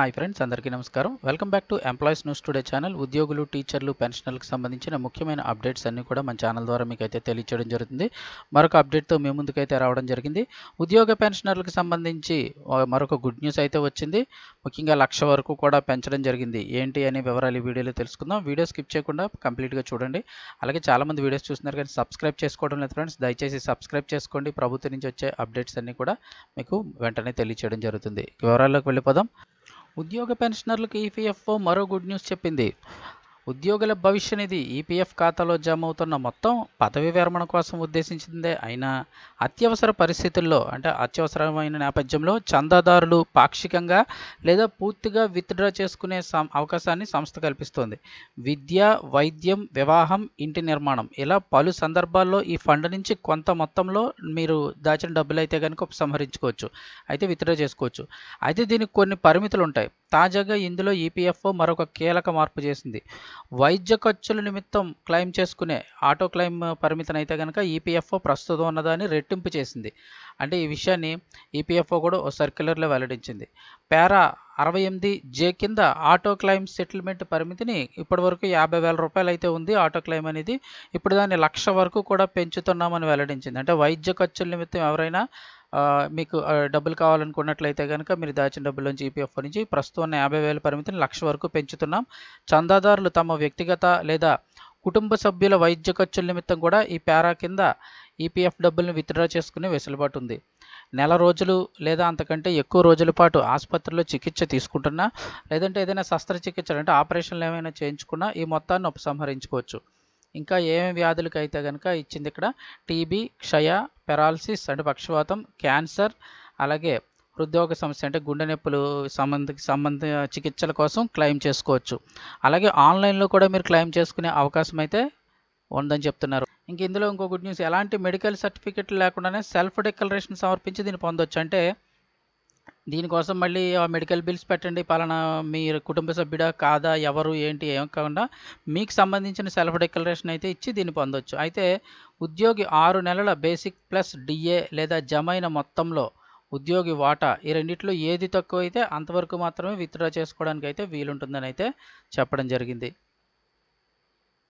Hi friends అందరికీ నమస్కారం. Welcome back to employees news today channel ఉద్యోగులు టీచర్లు పెన్షనర్లకు సంబంధించిన ముఖ్యమైన అప్డేట్స్ అన్నీ కూడా మన ఛానల్ ద్వారా మీకు అయితే తెలియచేయడం జరుగుతుంది. మరొక అప్డేట్తో మీ ముందుకైతే రావడం జరిగింది. ఉద్యోగ పెన్షనర్లకు సంబంధించి మరొక గుడ్ న్యూస్ అయితే వచ్చింది. ముఖ్యంగా లక్ష వరకు కూడా పెంచడం జరిగింది. ఏంటి అనే వివరాలు ఈ వీడియోలో తెలుసుకుందాం. వీడియో స్కిప్ చేయకుండా కంప్లీట్గా చూడండి. అలాగే చాలామంది వీడియోస్ చూస్తున్నారు కానీ సబ్స్క్రైబ్ చేసుకోవడం లేదు ఫ్రెండ్స్ దయచేసి సబ్స్క్రైబ్ చేసుకోండి. ప్రభుత్వం నుంచి వచ్చే అప్డేట్స్ అన్నీ కూడా మీకు వెంటనే తెలియచేయడం జరుగుతుంది. వివరాల్లోకి వెళ్ళిపోదాం. ఉద్యోగ పెన్షనర్లకు ఈపీఎఫ్ఓ మరో గుడ్ న్యూస్ చెప్పింది. ఉద్యోగుల భవిష్య నిధి ఈపీఎఫ్ ఖాతాలో జమ అవుతున్న మొత్తం పదవి విరమణ కోసం ఉద్దేశించిందే. అయినా అత్యవసర పరిస్థితుల్లో అంటే అత్యవసరమైన నేపథ్యంలో చందాదారులు పాక్షికంగా లేదా పూర్తిగా విత్డ్రా చేసుకునే సం- అవకాశాన్ని సంస్థ కల్పిస్తోంది. విద్య వైద్యం వివాహం ఇంటి నిర్మాణం ఇలా పలు సందర్భాల్లో ఈ ఫండ్ నుంచి కొంత మొత్తంలో మీరు దాచిన డబ్బులు అయితే కనుక ఉపసంహరించుకోవచ్చు. అయితే విత్డ్రా చేసుకోవచ్చు. అయితే దీనికి కొన్ని పరిమితులు ఉంటాయి తాజాగా ఇందులో ఈపీఎఫ్ఓ మరొక కీలక మార్పు చేసింది. వైద్య ఖర్చుల నిమిత్తం క్లెయిమ్ చేసుకునే ఆటో క్లెయిమ్ పరిమితిని అయితే కనుక ఈపీఎఫ్ఓ ప్రస్తుతం ఉన్నదాన్ని రెట్టింపు చేసింది. అంటే ఈ విషయాన్ని ఈపీఎఫ్ఓ కూడా ఓ సర్క్యులర్లో వెల్లడించింది. పేరా అరవై ఎనిమిది జే కింద ఆటో క్లెయిమ్ సెటిల్మెంట్ పరిమితిని ఇప్పటివరకు యాభై వేల రూపాయలు అయితే ఉంది. ఆటో క్లెయిమ్ అనేది ఇప్పుడు దాన్ని లక్ష వరకు కూడా పెంచుతున్నామని వెల్లడించింది. అంటే వైద్య ఖర్చుల నిమిత్తం ఎవరైనా మీకు డబ్బులు కావాలనుకున్నట్లయితే కనుక మీరు దాచిన డబ్బుల నుంచి ఈపీఎఫ్ నుంచి ప్రస్తుతం ఉన్న యాభై వేల పరిమితిని లక్ష వరకు పెంచుతున్నాం. చందాదారులు తమ వ్యక్తిగత లేదా కుటుంబ సభ్యుల వైద్య ఖర్చుల నిమిత్తం కూడా ఈ పేరా కింద ఈపీఎఫ్ డబ్బులను విత్డ్రా చేసుకునే వెసులుబాటు ఉంది. నెల రోజులు లేదా అంతకంటే ఎక్కువ రోజుల పాటు ఆసుపత్రిలో చికిత్స తీసుకుంటున్నా లేదంటే ఏదైనా శస్త్రచికిత్సలు అంటే ఆపరేషన్లు ఏమైనా చేయించుకున్నా ఈ మొత్తాన్ని ఉపసంహరించుకోవచ్చు. ఇంకా ఏమేమి వ్యాధులకి అయితే కనుక ఇచ్చింది ఇక్కడ? టీబీ క్షయ పెరాలసిస్ అంటే పక్షవాతం క్యాన్సర్ అలాగే హృద్రోగ సమస్య అంటే గుండె నొప్పులు సంబంధ సంబంధ చికిత్సల కోసం క్లెయిమ్ చేసుకోవచ్చు. అలాగే ఆన్లైన్లో కూడా మీరు క్లెయిమ్ చేసుకునే అవకాశం అయితే ఉందని చెప్తున్నారు. ఇంక ఇందులో ఇంకో గుడ్ న్యూస్. ఎలాంటి మెడికల్ సర్టిఫికెట్ లేకుండానే సెల్ఫ్ డిక్లరేషన్ సమర్పించి దీన్ని పొందొచ్చు. అంటే దీనికోసం మళ్ళీ ఆ మెడికల్ బిల్స్ పెట్టండి పలానా మీ కుటుంబ సభ్యుడా కాదా ఎవరు ఏంటి ఏం కాకుండా మీకు సంబంధించిన సెల్ఫ్ డిక్లరేషన్ అయితే ఇచ్చి దీన్ని పొందొచ్చు. అయితే ఉద్యోగి ఆరు నెలల బేసిక్ ప్లస్ డిఏ లేదా జమైన మొత్తంలో ఉద్యోగి వాటా ఈ రెండిట్లో ఏది తక్కువ అయితే అంతవరకు మాత్రమే విత్డ్రా చేసుకోవడానికి అయితే వీలుంటుందని అయితే చెప్పడం జరిగింది.